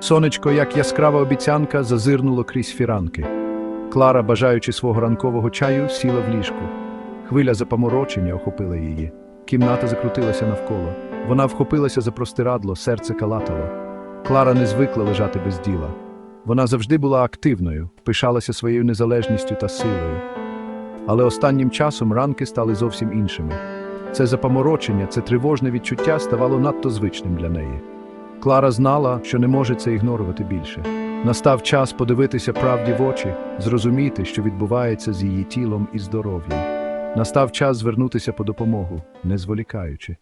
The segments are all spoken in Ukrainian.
Сонечко, як яскрава обіцянка, зазирнуло крізь фіранки. Клара, бажаючи свого ранкового чаю, сіла в ліжку. Хвиля запаморочення охопила її. Кімната закрутилася навколо. Вона вхопилася за простирадло, серце калатало. Клара не звикла лежати без діла. Вона завжди була активною, пишалася своєю незалежністю та силою. Але останнім часом ранки стали зовсім іншими. Це запаморочення, це тривожне відчуття ставало надто звичним для неї. Клара знала, що не може це ігнорувати більше. Настав час подивитися правді в очі, зрозуміти, що відбувається з її тілом і здоров'ям. Настав час звернутися по допомогу, не зволікаючи.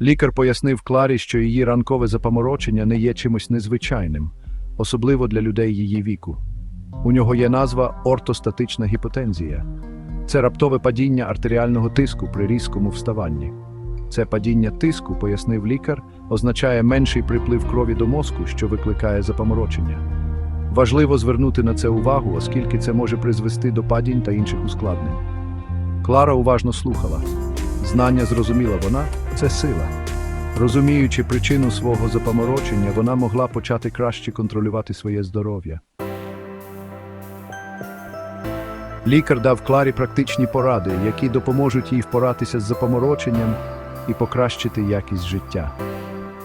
Лікар пояснив Кларі, що її ранкове запаморочення не є чимось незвичайним, особливо для людей її віку. У нього є назва ортостатична гіпотензія. Це раптове падіння артеріального тиску при різкому вставанні. Це падіння тиску, пояснив лікар, означає менший приплив крові до мозку, що викликає запаморочення. Важливо звернути на це увагу, оскільки це може призвести до падінь та інших ускладнень. Клара уважно слухала. Знання зрозуміла вона це сила. Розуміючи причину свого запаморочення, вона могла почати краще контролювати своє здоров'я. Лікар дав Кларі практичні поради, які допоможуть їй впоратися з запомороченням і покращити якість життя.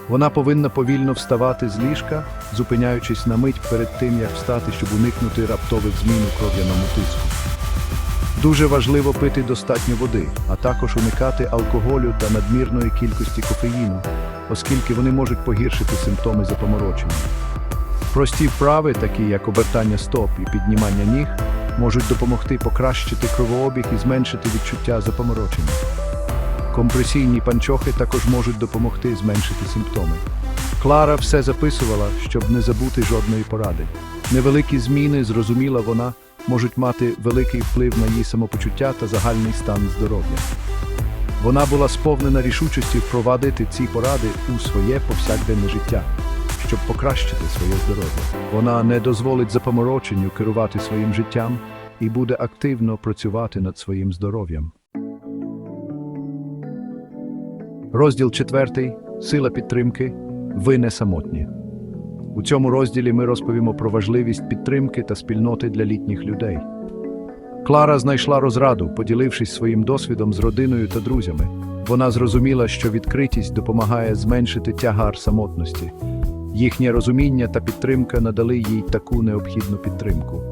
Вона повинна повільно вставати з ліжка, зупиняючись на мить перед тим, як встати, щоб уникнути раптових змін у кров'яному тиску. Дуже важливо пити достатньо води, а також уникати алкоголю та надмірної кількості кофеїну, оскільки вони можуть погіршити симптоми запоморочення. Прості вправи, такі як обертання стоп і піднімання ніг, можуть допомогти покращити кровообіг і зменшити відчуття запоморочення. Компресійні панчохи також можуть допомогти зменшити симптоми. Клара все записувала, щоб не забути жодної поради. Невеликі зміни, зрозуміла вона, можуть мати великий вплив на її самопочуття та загальний стан здоров'я. Вона була сповнена рішучості впровадити ці поради у своє повсякденне життя, щоб покращити своє здоров'я. Вона не дозволить запомороченню керувати своїм життям і буде активно працювати над своїм здоров'ям. Розділ 4. Сила підтримки. Ви не самотні. У цьому розділі ми розповімо про важливість підтримки та спільноти для літніх людей. Клара знайшла розраду, поділившись своїм досвідом з родиною та друзями. Вона зрозуміла, що відкритість допомагає зменшити тягар самотності. Їхнє розуміння та підтримка надали їй таку необхідну підтримку.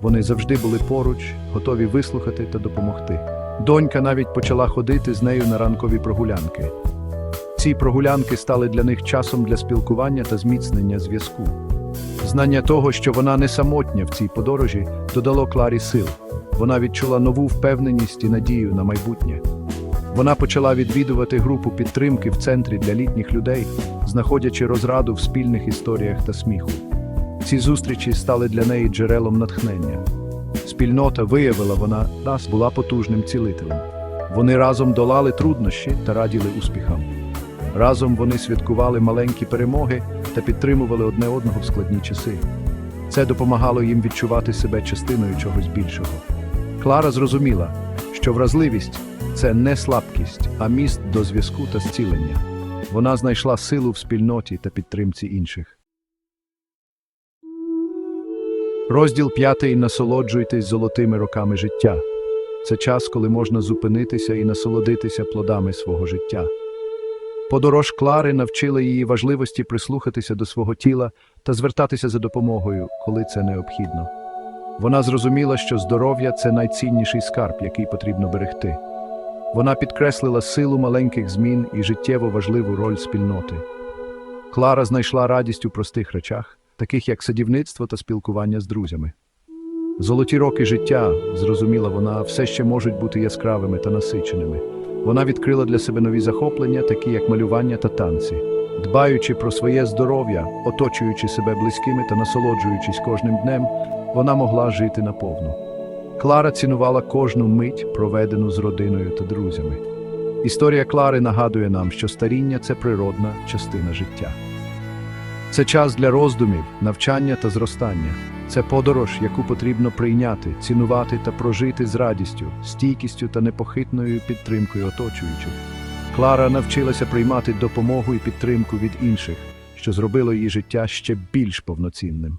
Вони завжди були поруч, готові вислухати та допомогти. Донька навіть почала ходити з нею на ранкові прогулянки. Ці прогулянки стали для них часом для спілкування та зміцнення зв'язку. Знання того, що вона не самотня в цій подорожі, додало Кларі сил. Вона відчула нову впевненість і надію на майбутнє. Вона почала відвідувати групу підтримки в центрі для літніх людей, знаходячи розраду в спільних історіях та сміху. Ці зустрічі стали для неї джерелом натхнення. Спільнота виявила вона нас була потужним цілителем. Вони разом долали труднощі та раділи успіхам. Разом вони святкували маленькі перемоги та підтримували одне одного в складні часи. Це допомагало їм відчувати себе частиною чогось більшого. Клара зрозуміла, що вразливість це не слабкість, а міст до зв'язку та зцілення. Вона знайшла силу в спільноті та підтримці інших. Розділ п'ятий Насолоджуйтесь золотими роками життя. Це час, коли можна зупинитися і насолодитися плодами свого життя. Подорож Клари навчила її важливості прислухатися до свого тіла та звертатися за допомогою, коли це необхідно. Вона зрозуміла, що здоров'я це найцінніший скарб, який потрібно берегти. Вона підкреслила силу маленьких змін і життєво важливу роль спільноти. Клара знайшла радість у простих речах, таких як садівництво та спілкування з друзями. Золоті роки життя, зрозуміла вона, все ще можуть бути яскравими та насиченими. Вона відкрила для себе нові захоплення, такі як малювання та танці. Дбаючи про своє здоров'я, оточуючи себе близькими та насолоджуючись кожним днем, вона могла жити наповну. Клара цінувала кожну мить, проведену з родиною та друзями. Історія Клари нагадує нам, що старіння це природна частина життя. Це час для роздумів, навчання та зростання. Це подорож, яку потрібно прийняти, цінувати та прожити з радістю, стійкістю та непохитною підтримкою оточуючих. Клара навчилася приймати допомогу і підтримку від інших, що зробило її життя ще більш повноцінним.